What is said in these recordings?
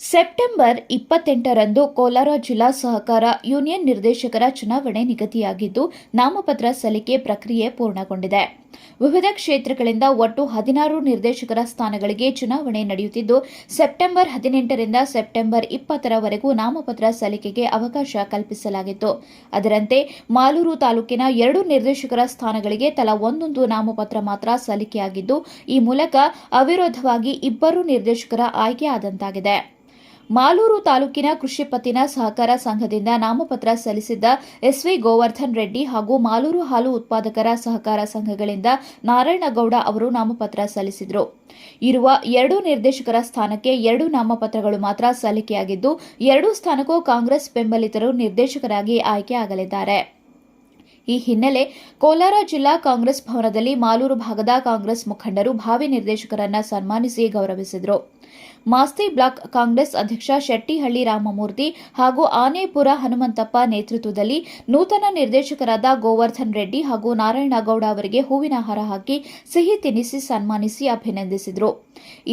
September ಇಪ್ಪತ್ತೆಂಟರಂದು Kolar ಜಿಲ್ಲಾ ಸಹಕಾರ union ನಿರ್ದೇಶಕರ ಚುನಾವಣೆ ನಿಗದಿಯಾಗಿದ್ದು, ನಾಮಪತ್ರ ಸಲ್ಲಿಕೆ ಪ್ರಕ್ರಿಯೆ ಪೂರ್ಣಗೊಂಡಿದೆ. ವಿವಿಧ ಕ್ಷೇತ್ರಗಳಿಂದ ಒಟ್ಟು ಹದಿನಾರು ನಿರ್ದೇಶಕರ ಸ್ಥಾನಗಳಿಗೆ ಚುನಾವಣೆ ನಡೆಯುತ್ತಿದ್ದು, ಸೆಪ್ಟೆಂಬರ್ ಹದಿನೆಂಟರಿಂದ ಸೆಪ್ಟೆಂಬರ್ ಇಪ್ಪತ್ತರವರೆಗೂ ನಾಮಪತ್ರ ಸಲ್ಲಿಕೆಗೆ ಅವಕಾಶ ಕಲ್ಪಿಸಲಾಗಿತ್ತು. ಅದರಂತೆ, ಮಾಲೂರು ತಾಲೂಕಿನ ಎರಡು ನಿರ್ದೇಶಕರ ಸ್ಥಾನಗಳಿಗೆ ತಲಾ ಒಂದೊಂದು ನಾಮಪತ್ರ ಮಾತ್ರ ಸಲ್ಲಿಕೆಯಾಗಿದ್ದು, ಈ ಮೂಲಕ ಅವಿರೋಧವಾಗಿ ಇಬ್ಬರು ನಿರ್ದೇಶಕರ ಆಯ್ಕೆಯಾದಂತಾಗಿದೆ ಮಾಲೂರು ತಾಲೂಕಿನ ಕೃಷಿ ಪತ್ತಿನ ಸಹಕಾರ ಸಂಘದಿಂದ ನಾಮಪತ್ರ ಸಲ್ಲಿಸಿದ್ದ ಎಸ್ವಿ ಗೋವರ್ಧನ್ ರೆಡ್ಡಿ ಹಾಗೂ ಮಾಲೂರು ಹಾಲು ಉತ್ಪಾದಕರ ಸಹಕಾರ ಸಂಘಗಳಿಂದ ನಾರಾಯಣಗೌಡ ಅವರು ನಾಮಪತ್ರ ಸಲ್ಲಿಸಿದರು. ಇರುವ ಎರಡು ನಿರ್ದೇಶಕರ ಸ್ಥಾನಕ್ಕೆ ಎರಡು ನಾಮಪತ್ರಗಳು ಮಾತ್ರ ಸಲ್ಲಿಕೆಯಾಗಿದ್ದು, ಎರಡೂ ಸ್ಥಾನಕ್ಕೂ ಕಾಂಗ್ರೆಸ್ ಬೆಂಬಲಿತರು ನಿರ್ದೇಶಕರಾಗಿ ಆಯ್ಕೆಯಾಗಲಿದ್ದಾರೆ ಈ ಹಿನ್ನೆಲೆ ಕೋಲಾರ ಜಿಲ್ಲಾ ಕಾಂಗ್ರೆಸ್ ಭವನದಲ್ಲಿ ಮಾಲೂರು ಭಾಗದ ಕಾಂಗ್ರೆಸ್ ಮುಖಂಡರು ಭಾವಿ ನಿರ್ದೇಶಕರನ್ನ ಸನ್ಮಾನಿಸಿ ಗೌರವಿಸಿದರು. ಮಾಸ್ತಿ ಬ್ಲಾಕ್ ಕಾಂಗ್ರೆಸ್ ಅಧ್ಯಕ್ಷ ಶೆಟ್ಟಿಹಳ್ಳಿ ರಾಮಮೂರ್ತಿ ಹಾಗೂ ಆನೇಪುರ ಹನುಮಂತಪ್ಪ ನೇತೃತ್ವದಲ್ಲಿ ನೂತನ ನಿರ್ದೇಶಕರಾದ ಗೋವರ್ಧನ್ ರೆಡ್ಡಿ ಹಾಗೂ ನಾರಾಯಣಗೌಡ ಅವರಿಗೆ ಹೂವಿನ ಹಾರ ಹಾಕಿ ಸಿಹಿ ತಿನ್ನಿಸಿ ಸನ್ಮಾನಿಸಿ ಅಭಿನಂದಿಸಿದರು.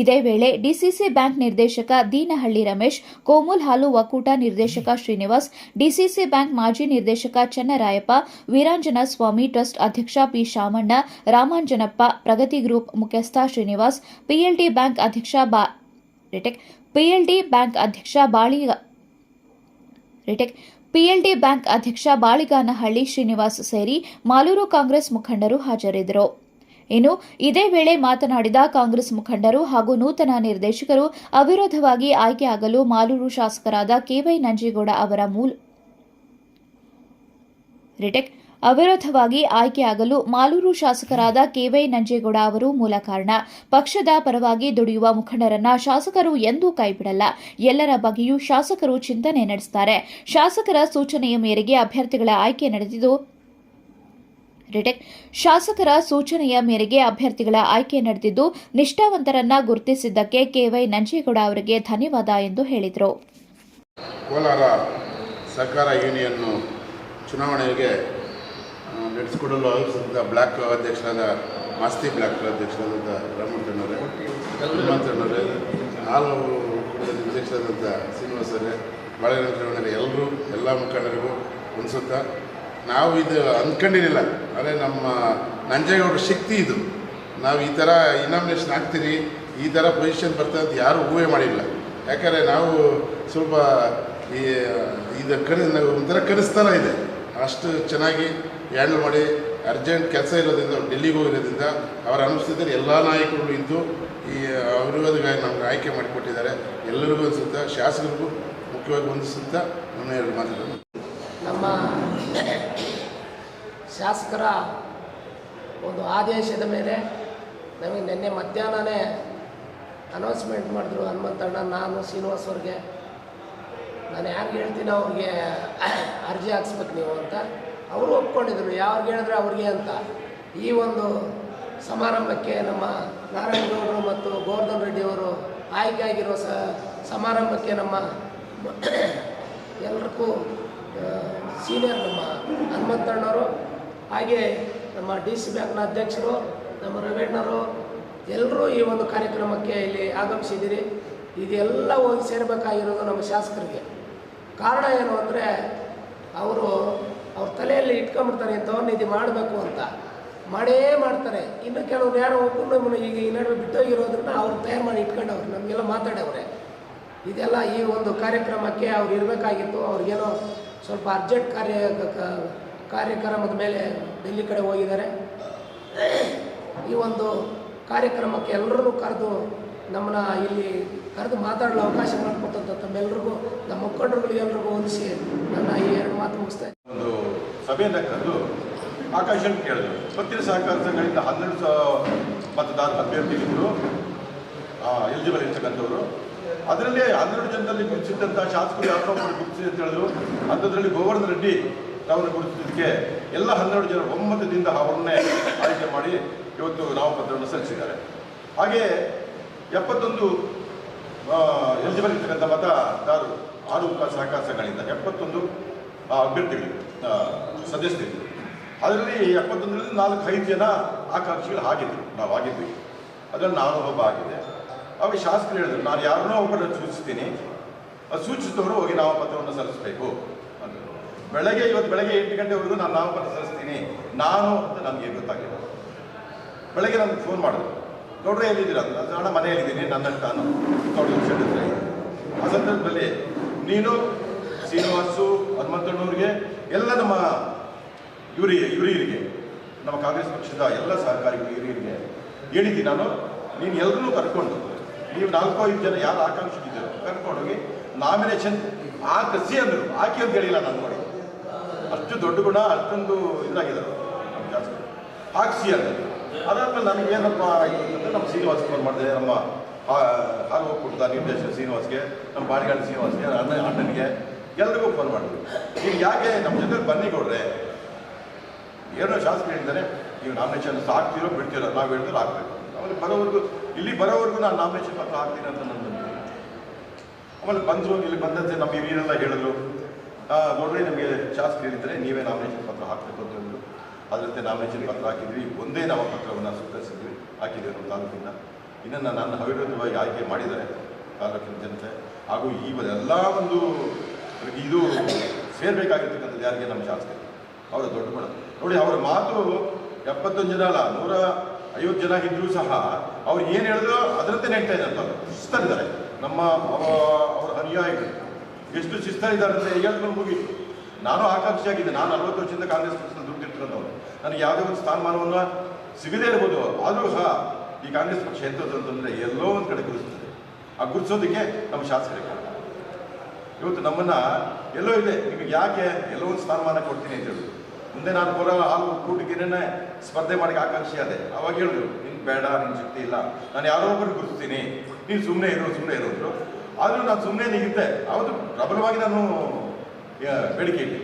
ಇದೇ ವೇಳೆ ಡಿಸಿಸಿ ಬ್ಯಾಂಕ್ ನಿರ್ದೇಶಕ ದೀನಹಳ್ಳಿ ರಮೇಶ್, ಕೋಮುಲ್ ಹಾಲು ಒಕ್ಕೂಟ ನಿರ್ದೇಶಕ ಶ್ರೀನಿವಾಸ್, ಡಿಸಿಸಿ ಬ್ಯಾಂಕ್ ಮಾಜಿ ನಿರ್ದೇಶಕ ಚನ್ನರಾಯಪ್ಪ, ವೀರಾಂಜನ ಸ್ವಾಮಿ ಟ್ರಸ್ಟ್ ಅಧ್ಯಕ್ಷ ಪಿ ಶಾಮಣ್ಣ, ರಾಮಾಂಜನಪ್ಪ, ಪ್ರಗತಿ ಗ್ರೂಪ್ ಮುಖ್ಯಸ್ಥ ಶ್ರೀನಿವಾಸ್ ಪಿಎಲ್ಡಿ ಬ್ಯಾಂಕ್ ಅಧ್ಯಕ್ಷ ಬಾ ರಿಟೆಕ್, ಪಿಎಲ್ಡಿ ಬ್ಯಾಂಕ್ ಅಧ್ಯಕ್ಷ ಬಾಳಿ ರಿಟೆಕ್, ಪಿಎಲ್ಡಿ ಬ್ಯಾಂಕ್ ಅಧ್ಯಕ್ಷ ಬಾಳಿಗಾನಹಳ್ಳಿ ಶ್ರೀನಿವಾಸ್ ಸೇರಿ ಮಾಲೂರು ಕಾಂಗ್ರೆಸ್ ಮುಖಂಡರು ಹಾಜರಿದ್ದರು. ಇನ್ನು ಇದೇ ವೇಳೆ ಮಾತನಾಡಿದ ಕಾಂಗ್ರೆಸ್ ಮುಖಂಡರು ಹಾಗೂ ನೂತನ ನಿರ್ದೇಶಕರು ಅವಿರೋಧವಾಗಿ ಆಯ್ಕೆಯಾಗಲು ಮಾಲೂರು ಶಾಸಕರಾದ ಕೆವೈ ನಂಜೇಗೌಡ ಅವರ ಮೂಲ ರಿಟೆಕ್ ಅವಿರೋಧವಾಗಿ ಆಯ್ಕೆಯಾಗಲು ಮಾಲೂರು ಶಾಸಕರಾದ ಕೆವೈ ನಂಜೇಗೌಡ ಅವರು ಮೂಲ ಕಾರಣ. ಪಕ್ಷದ ಪರವಾಗಿ ದುಡಿಯುವ ಮುಖಂಡರನ್ನ ಶಾಸಕರು ಎಂದೂ ಕೈಬಿಡಲ್ಲ. ಎಲ್ಲರ ಬಗ್ಗೆಯೂ ಶಾಸಕರು ಚಿಂತನೆ ನಡೆಸುತ್ತಾರೆ ಶಾಸಕರ ಸೂಚನೆಯ ಮೇರೆಗೆ ಅಭ್ಯರ್ಥಿಗಳ ಆಯ್ಕೆ ನಡೆದಿದ್ದು ಶಾಸಕರ ಸೂಚನೆಯ ಮೇರೆಗೆ ಅಭ್ಯರ್ಥಿಗಳ ಆಯ್ಕೆ ನಡೆದಿದ್ದು, ನಿಷ್ಠಾವಂತರನ್ನ ಗುರುತಿಸಿದ್ದಕ್ಕೆ ಕೆವೈ ನಂಜೇಗೌಡ ಅವರಿಗೆ ಧನ್ಯವಾದ ಎಂದು ಹೇಳಿದರು. ಕೋಲಾರ ಸರ್ಕಾರ ಯೂನಿಯನ್ನು ಚುನಾವಣೆಗೆ ನಡೆಸಿಕೊಡಲು ಆಯೋಜಿಸಿದ್ದ ಬ್ಲಾಕ್ ಅಧ್ಯಕ್ಷರಾದ ಮಾಸ್ತಿ ಬ್ಲಾಕ್ ಅಧ್ಯಕ್ಷರಾದಂಥ ರಾಮಮೂರ್ತಿನವರೇ ಹನುಮಂತಣ್ಣವರೇ ಹಾಲು ಅಧ್ಯಕ್ಷರಾದಂಥ ಶ್ರೀನಿವಾಸರೇ ಬಾಳೆನಂತರವರೇ ಎಲ್ಲರೂ, ಎಲ್ಲ ಮುಖಂಡರಿಗೂ ಅನಿಸುತ್ತಾ. ನಾವು ಇದು ಅಂದ್ಕೊಂಡಿರಲಿಲ್ಲ ಅಂದರೆ ನಮ್ಮ ನಂಜೇಗೌಡರ ಶಕ್ತಿ ಇದು. ನಾವು ಈ ಥರ ಇನಾಮಿನೇಷನ್ ಆಗ್ತೀರಿ, ಈ ಥರ ಪೊಸಿಷನ್ ಬರ್ತದೆ ಅಂತ ಯಾರೂ ಊಹೆ ಮಾಡಿಲ್ಲ. ಯಾಕಂದರೆ ನಾವು ಸ್ವಲ್ಪ ಈ, ಇದು ಕನ ಒಂಥರ ಕನಸ್ತನ ಇದೆ. ಅಷ್ಟು ಚೆನ್ನಾಗಿ ಹ್ಯಾಂಡಲ್ ಮಾಡಿ ಅರ್ಜೆಂಟ್ ಕೆಲಸ ಇರೋದ್ರಿಂದ ಡೆಲ್ಲಿಗೆ ಹೋಗಿರೋದ್ರಿಂದ ಅವರ ಅನುಸ್ಥಿತಿಯಲ್ಲಿ ಎಲ್ಲ ನಾಯಕರು ಇದ್ದು ಈ ಅವಿರೋಧವಾಗಿ ನಮ್ಗೆ ಆಯ್ಕೆ ಮಾಡಿಕೊಟ್ಟಿದ್ದಾರೆ. ಎಲ್ಲರಿಗೂ ಅನಿಸುತ್ತಾ, ಶಾಸಕರಿಗೂ ಮುಖ್ಯವಾಗಿ ಹೊಂದಿಸುತ್ತಾ ನನ್ನ ಎರಡು ಮಾತುಗಳನ್ನು ನಮ್ಮ ಶಾಸಕರ ಒಂದು ಆದೇಶದ ಮೇಲೆ ನಮಗೆ ನಿನ್ನೆ ಮಧ್ಯಾಹ್ನನೇ ಅನೌನ್ಸ್ಮೆಂಟ್ ಮಾಡಿದ್ರು ಹನುಮಂತಣ್ಣ ನಾನು ಶ್ರೀನಿವಾಸ್ ಅವ್ರಿಗೆ. ನಾನು ಯಾರಿಗೆ ಹೇಳ್ತೀನಿ, ಅವ್ರಿಗೆ ಅರ್ಜಿ ಹಾಕ್ಸ್ಬೇಕು ನೀವು ಅಂತ. ಅವರು ಒಪ್ಕೊಂಡಿದ್ರು, ಯಾವ್ರಿಗೆ ಹೇಳಿದ್ರೆ ಅವ್ರಿಗೆ ಅಂತ. ಈ ಒಂದು ಸಮಾರಂಭಕ್ಕೆ ನಮ್ಮ ನಾರಾಯಣಗೌಡರು ಮತ್ತು ಗೋವರ್ಧನ್ ರೆಡ್ಡಿ ಅವರು ಆಯ್ಕೆ ಆಗಿರೋ ಸಮಾರಂಭಕ್ಕೆ ನಮ್ಮ ಎಲ್ರಿಗೂ ಸೀನಿಯರ್ ನಮ್ಮ ಹನುಮಂತಣ್ಣವರು ಹಾಗೆ ನಮ್ಮ ಡಿ ಸಿ ಬ್ಯಾಂಕ್ನ ಅಧ್ಯಕ್ಷರು, ನಮ್ಮ ರವೇಣ್ಣರು ಎಲ್ಲರೂ ಈ ಒಂದು ಕಾರ್ಯಕ್ರಮಕ್ಕೆ ಇಲ್ಲಿ ಆಗಮಿಸಿದ್ದೀರಿ. ಇದೆಲ್ಲ ಹೋಗಿ ಸೇರಬೇಕಾಗಿರೋದು ನಮ್ಮ ಶಾಸಕರಿಗೆ. ಕಾರಣ ಏನು ಅಂದರೆ, ಅವರು ಇಟ್ಕೊಂಬಿಡ್ತಾರೆ ಇಂಥವ್ರನ್ನ ಇದು ಮಾಡಬೇಕು ಅಂತ. ಮಾಡೇ ಮಾಡ್ತಾರೆ. ಇನ್ನು ಕೆಲವ್ರು ಯಾರೋ ಒಬ್ಬರು ಈಗ ಈ ನಡುವೆ ಬಿಟ್ಟೋಗಿರೋದನ್ನ ಅವ್ರು ತಯಾರು ಮಾಡಿ ಇಟ್ಕೊಂಡವ್ರು. ನಮಗೆಲ್ಲ ಮಾತಾಡವ್ರೆ. ಇದೆಲ್ಲ ಈ ಒಂದು ಕಾರ್ಯಕ್ರಮಕ್ಕೆ ಅವ್ರು ಇರಬೇಕಾಗಿತ್ತು. ಅವ್ರಿಗೇನೋ ಸ್ವಲ್ಪ ಅರ್ಜೆಂಟ್ ಕಾರ್ಯ ಕಾರ್ಯಕ್ರಮದ ಮೇಲೆ ಡೆಲ್ಲಿ ಕಡೆ ಹೋಗಿದ್ದಾರೆ. ಈ ಒಂದು ಕಾರ್ಯಕ್ರಮಕ್ಕೆ ಎಲ್ಲರೂ ಕರೆದು ನಮ್ಮನ್ನ ಇಲ್ಲಿ ಕರೆದು ಮಾತಾಡಲು ಅವಕಾಶ ಮಾಡಿಕೊಟ್ಟಂಥ ತಮ್ಮೆಲ್ಲರಿಗೂ ನಮ್ಮ ಮುಖಂಡರುಗಳಿಗೆಲ್ಲರಿಗೂ ಹೊಂದಿಸಿ ನನ್ನ ಈ ಎರಡು ಮಾತು ಮುಗಿಸ್ತಾ ಸಭೆಯನ್ನು ಕರೆದು ಆಕಾಶ ಕೇಳಿದ್ರು. ಪತ್ತಿನ ಸಹಕಾರ ಸಂಘದಿಂದ ಹನ್ನೆರಡು ಸಾವಿರ ಮತದಾರ ಅಭ್ಯರ್ಥಿಗಳಿದ್ರು ಎಲಿಜಿಬಲ್ ಇರ್ತಕ್ಕಂಥವ್ರು. ಅದರಲ್ಲಿ ಹನ್ನೆರಡು ಜನದಲ್ಲಿ ಗುರುತಿಸಿದಂಥ ಶಾಸಕರು ಯಾರೋ ಗುರುತಿಸಿ ಅಂತ ಹೇಳಿದ್ರು. ಅಂಥದ್ರಲ್ಲಿ ಗೋವರ್ಧನ್ ರೆಡ್ಡಿ ಅವರನ್ನು ಗುರುತಿಸಿದ್ದಕ್ಕೆ ಎಲ್ಲ ಹನ್ನೆರಡು ಜನ ಒಮ್ಮತದಿಂದ ಅವರನ್ನೇ ಆಯ್ಕೆ ಮಾಡಿ ಇವತ್ತು ನಾಮಪತ್ರವನ್ನು ಸಲ್ಲಿಸಿದ್ದಾರೆ. ಹಾಗೆ ಎಪ್ಪತ್ತೊಂದು ಎಲಿಜಿಬಲ್ ಇರ್ತಕ್ಕಂಥ ಮತದಾರರು ಆರು ಸಹಕಾರ ಸಂಘಗಳಿಂದ ಎಪ್ಪತ್ತೊಂದು ಅಭ್ಯರ್ಥಿಗಳಿವೆ. ಸದಸ್ಯರಿದ್ದರು ಅದರಲ್ಲಿ ಎಪ್ಪತ್ತೊಂದರಲ್ಲಿ ನಾಲ್ಕು ಐದು ಜನ ಆಕಾಂಕ್ಷಿಗಳು ಆಗಿದ್ದರು ನಾವು ಆಗಿದ್ವಿ. ಅದರಲ್ಲಿ ನಾನು ಒಬ್ಬ ಆಗಿದೆ. ಅವಾಗ ಶಾಸಕರು ಹೇಳಿದ್ರು, ನಾನು ಯಾರನ್ನೋ ಒಬ್ಬರನ್ನು ಸೂಚಿಸ್ತೀನಿ. ಅದು ಸೂಚಿಸಿದವರು ಹೋಗಿ ನಾಮಪತ್ರವನ್ನು ಸಲ್ಲಿಸಬೇಕು. ಅಂತ ಬೆಳಗ್ಗೆ, ಇವತ್ತು ಬೆಳಗ್ಗೆ ಎಂಟು ಗಂಟೆವರೆಗೂ ನಾನು ನಾಮಪತ್ರ ಸಲ್ಲಿಸ್ತೀನಿ. ನಾನು ಅಂತ ನನಗೆ ಗೊತ್ತಾಗಿಲ್ಲ. ಬೆಳಗ್ಗೆ ನನಗೆ ಫೋನ್ ಮಾಡಿದ್ರು. ನೋಡ್ರೆ, ಎಲ್ಲಿದ್ದೀರ? ಅಂತ ನಾನು ಮನೆಯಲ್ಲಿದ್ದೀನಿ ನನ್ನ ನಾನು ಆ ಸಂದರ್ಭದಲ್ಲಿ ನೀನು ಶ್ರೀನಿವಾಸು ಹನುಮಂತಣ್ಣವ್ರಿಗೆ ಎಲ್ಲ ನಮ್ಮ ಇವರಿಗೆ ಹಿರಿಯರಿಗೆ ನಮ್ಮ ಕಾಂಗ್ರೆಸ್ ಪಕ್ಷದ ಎಲ್ಲ ಸಹಕಾರಿ ಹಿರಿಯರಿಗೆ ಹೇಳಿದ್ದೀನಿ ನಾನು, ನೀನು ಎಲ್ಲರೂ ಕರ್ಕೊಂಡು, ನೀವು ನಾಲ್ಕು ಐದು ಜನ ಯಾರು ಆಕಾಂಕ್ಷಿಗಿದ್ದರು ಕರ್ಕೊಂಡೋಗಿ ನಾಮಿನೇಷನ್ ಹಾಕಿಸಿ ಅಂದರು. ಹಾಕಿ ಅಂತ ಹೇಳಿಲ್ಲ ನಾನು ನೋಡಿ. ಅಷ್ಟು ದೊಡ್ಡ ಗುಣ, ಅಷ್ಟೊಂದು ಇದಾಗಿದ್ದಾರೆ ನಮ್ಮ ಶಾಸಕರು. ಹಾಕಿಸಿ ಅಂದರು ಅದಾದ್ಮೇಲೆ ನನಗೆ ಏನಪ್ಪ ಆಯ್ತು ನಮ್ಮ ಶ್ರೀನಿವಾಸ್ ಫೋನ್ ಮಾಡಿದೆ, ನಮ್ಮ ಹಾಲು ಒಕ್ಕೂಟದ ನಿರ್ದೇಶಕ ಶ್ರೀನಿವಾಸ್ಗೆ, ನಮ್ಮ ಬಾಡಿಗಾಡಿ ಶ್ರೀನಿವಾಸ್ಗೆ, ಅಣ್ಣ, ಅಣ್ಣನಿಗೆ. ಎಲ್ರಿಗೂ ಫೋನ್ ಮಾಡಿದ್ರು ಈಗ ಯಾಕೆ ನಮ್ಮ ಜೊತೆ ಬನ್ನಿ ಕೊಡ್ರೆ ಏನೋ ಶಾಸಕರು ಹೇಳಿದ್ದಾರೆ, ನೀವು ನಾಮಿನೇಷನ್ ಹಾಕ್ತಿರೋ ಬಿಡ್ತೀರೋ, ನಾವು ಹೇಳಿದ್ರೆ ಹಾಕ್ಬೇಕು. ಆಮೇಲೆ ಬರೋವರೆಗೂ, ಇಲ್ಲಿ ಬರೋವರೆಗೂ ನಾನು ನಾಮಿನೇಷನ್ ಪತ್ರ ಹಾಕ್ತೀನಿ ಅಂತ ಬಂದಿದ್ದೀನಿ ಆಮೇಲೆ ಬಂದರು, ಇಲ್ಲಿ ಬಂದಂತೆ ನಮ್ಮ ಹಿರಿಯರೆಲ್ಲ ಹೇಳಿದ್ರು ನೋಡ್ರಿ, ನಮಗೆ ಶಾಸಕರು ಹೇಳಿದ್ದಾರೆ, ನೀವೇ ನಾಮಿನೇಷನ್ ಪತ್ರ ಹಾಕಬೇಕು ಅಂತ ಹೇಳಿದ್ರು ಅದರಂತೆ ನಾಮಿನೇಷನ್ ಪತ್ರ ಹಾಕಿದ್ವಿ, ಒಂದೇ ನಾಮಪತ್ರವನ್ನು ಸ್ವೀಕರಿಸಿದ್ವಿ, ಹಾಕಿದ್ವಿ ನಮ್ಮ ತಾಲೂಕಿಂದ. ಇನ್ನನ್ನು ನನ್ನ ಅವಿರೋಧವಾಗಿ ಆಯ್ಕೆ ಮಾಡಿದ್ದಾರೆ, ತಾಲೂಕಿನ ಜನತೆ. ಹಾಗೂ ಈ ಎಲ್ಲ ಒಂದು ಇದು ಸೇರ್ಬೇಕಾಗಿರ್ತಕ್ಕಂಥದ್ದು ಯಾರಿಗೆ? ನಮ್ಮ ಶಾಸಕರು ಅವರ ದೊಡ್ಡ ಗುಣ. ನೋಡಿ, ಅವರ ಮಾತು ಎಪ್ಪತ್ತೊಂದು ಜನ ಅಲ್ಲ, ನೂರ ಐವತ್ತು ಜನ ಇದ್ರೂ ಸಹ ಅವ್ರು ಏನು ಹೇಳಿದ್ರು ಅದರಂತೆ ನೆಡ್ತಾ ಇದ್ದಾರೆ ಅವರು. ಶಿಸ್ತರಿದ್ದಾರೆ. ನಮ್ಮ ಅವ- ಅವರ ಅನುಯಾಯಿಗಳು. ಎಷ್ಟು ಶಿಸ್ತರಿದ್ದಾರೆ ಅಂದರೆ ಹೇಳಿದ್ಮೇಲೆ ಮುಗೀತು ನಾನು ಆಕಾಂಕ್ಷಿಯಾಗಿದ್ದೆ. ನಾನು ನಲವತ್ತು ವರ್ಷದಿಂದ ಕಾಂಗ್ರೆಸ್ ಪಕ್ಷದಲ್ಲಿ ದುಡ್ಡಿರ್ತಕ್ಕಂಥವ್ರು ನನಗೆ ಯಾವುದೇ ಒಂದು ಸ್ಥಾನಮಾನವನ್ನು ಸಿಗದೇ ಇರ್ಬೋದು. ಆದರೂ ಸಹ ಈ ಕಾಂಗ್ರೆಸ್ ಪಕ್ಷ ಎಂಥದ್ದು ಅಂತಂದರೆ ಎಲ್ಲೋ ಒಂದು ಕಡೆ ಗುರುತಿಸ್ತದೆ ಆ ಗುರುತಿಸೋದಕ್ಕೆ ನಮ್ಮ ಶಾಸಕರಿಗೆ. ಇವತ್ತು ನಮ್ಮನ್ನ ಎಲ್ಲೋ ಇದೆ, ನಿಮಗೆ ಯಾಕೆ ಎಲ್ಲೋ ಒಂದು ಸ್ಥಾನಮಾನ ಕೊಡ್ತೀನಿ ಅಂತ ಹೇಳಿದ್ರು ಮುಂದೆ ನಾನು ಪುರ ಹಾಲು ಕೂಟಿಗೆನೇ ಸ್ಪರ್ಧೆ ಮಾಡಕ್ಕೆ ಆಕಾಂಕ್ಷಿ ಆದೆ. ಅವಾಗ ಹೇಳಿದ್ರು ನಿನ್ಗೆ ಬೇಡ ನಿನ್ ಶಕ್ತಿ ಇಲ್ಲ. ನಾನು ಯಾರೋ ಒಬ್ಬರು ಗುರುತಿಸ್ತೀನಿ. ನೀನು ಸುಮ್ಮನೆ ಇರೋ ಸುಮ್ಮನೆ ಇರೋದ್ರು ಆದರೂ ನಾನು ಸುಮ್ಮನೆ ನೀಗಿದ್ದೆ ಅವತ್ತು ಪ್ರಬಲವಾಗಿ ನಾನು ಬೇಡಿಕೆ ಇಟ್ಟೆ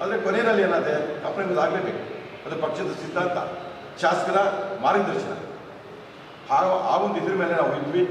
ಆದರೆ ಕೊನೆಯಲ್ಲಿ ಏನಾದೆ ಕಾಂಪ್ರಮೈಸ್ ಆಗಲೇಬೇಕು. ಅದು ಪಕ್ಷದ ಸಿದ್ಧಾಂತ. ಶಾಸಕರ ಮಾರ್ಗದರ್ಶನ. ಆ ಒಂದು ಇದ್ರ ಮೇಲೆ ನಾವು ಇದ್ವಿ.